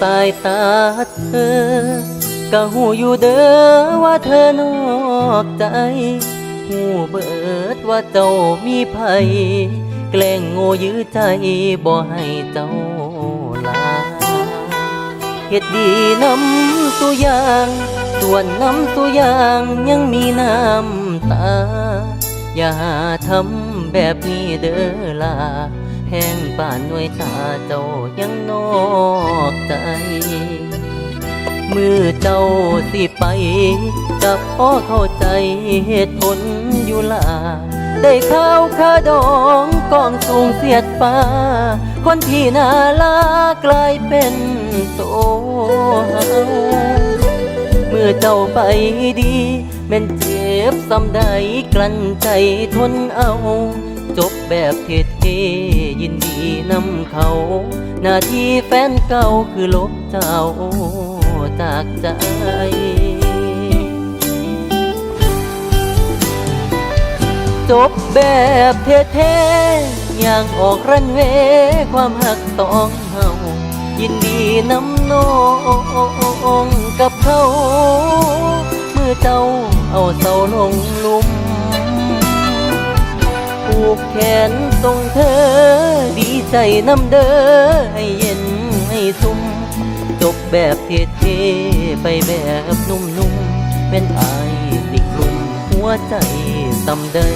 สายตาเธอ ก็หูอยู่เด้อว่าเธอนอกใจ หูเบิดว่าเจ้ามีภัย แกล้งโง่ยื้อใจบ่ให้เจ้าลาเฮ็ดดีน้ำสุอยางส่วนน้ำสุอยางยังมีน้ำตา อย่าทำแบบนี้เด้อล่ะ แห้งป่านหน่วยตาเจ้ายังนอกใจ มือเจ้าสิไปกับพ่อเข้าใจเหตุผลอยู่ล่ะได้ข้าวขาดองกองสูงเสียดฟ้า คนที่น่าลากลายเป็นโตเฮาเมื่อเจ้าไปดีแม่นเจ็บซ้ำใดกลั้นใจทนเอา จบแบบเท่ๆยินดีนำเขา หน้าที่แฟนเก่าคือลบเจ้าจากใจจบแบบเท่ๆอย่างออกรันเวความหักต้องเฮายินดีนำน้องกับเขา เมื่อเจ้าเอาเสาลงลุม กแขนตรงเธอ ดีใจน้ำเด้อให้เย็นให้ซุ่มจบแบบเท่ๆไปแบบนุ่มๆเป็นอายสิกลุ่มหัวใจตำได้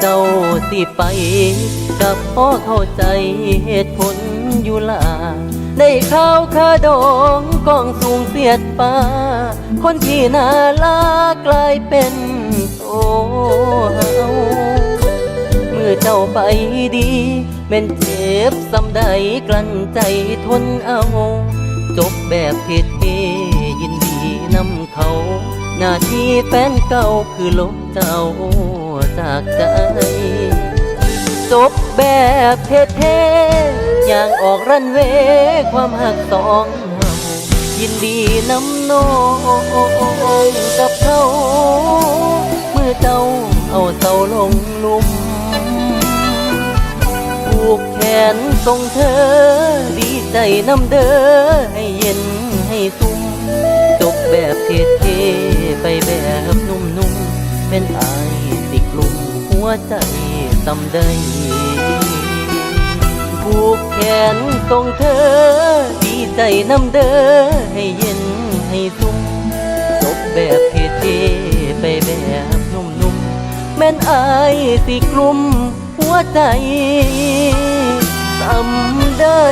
เจ้าสิไป กับพ่อเข้าใจเหตุผลอยู่ละได้ข้าวคาดองกองสูงเสียดฟ้า คนที่น่าลากลายเป็นโตเฮาเมื่อเจ้าไปดีแม่นเจ็บซ้ำใดกลั้นใจทนเอา จบแบบเท่ๆยินดีนำเขา หน้าที่แฟนเก่าคือลบเจ้าจากใจ จบแบบเท่ๆอย่างออกรันเวความหักสองเฮายินดีน้ำน้องกับเขาเมื่อเจ้าเอาเสาลงลุมผูกแขนทรงเธอ ดีใจน้ำเด้อให้เย็นให้ซุ่มจบแบบเท่ ไปแบบนุ่มๆเป็นอายสิกลุ่มหัวใจตำได้ผูกแขนทรงเธอ ดีใจนำเด้อให้เย็นให้ซุ่มจบแบบเท่ๆไปแบบนุ่มๆแม่นอายสิกลุ่มหัวใจทำได้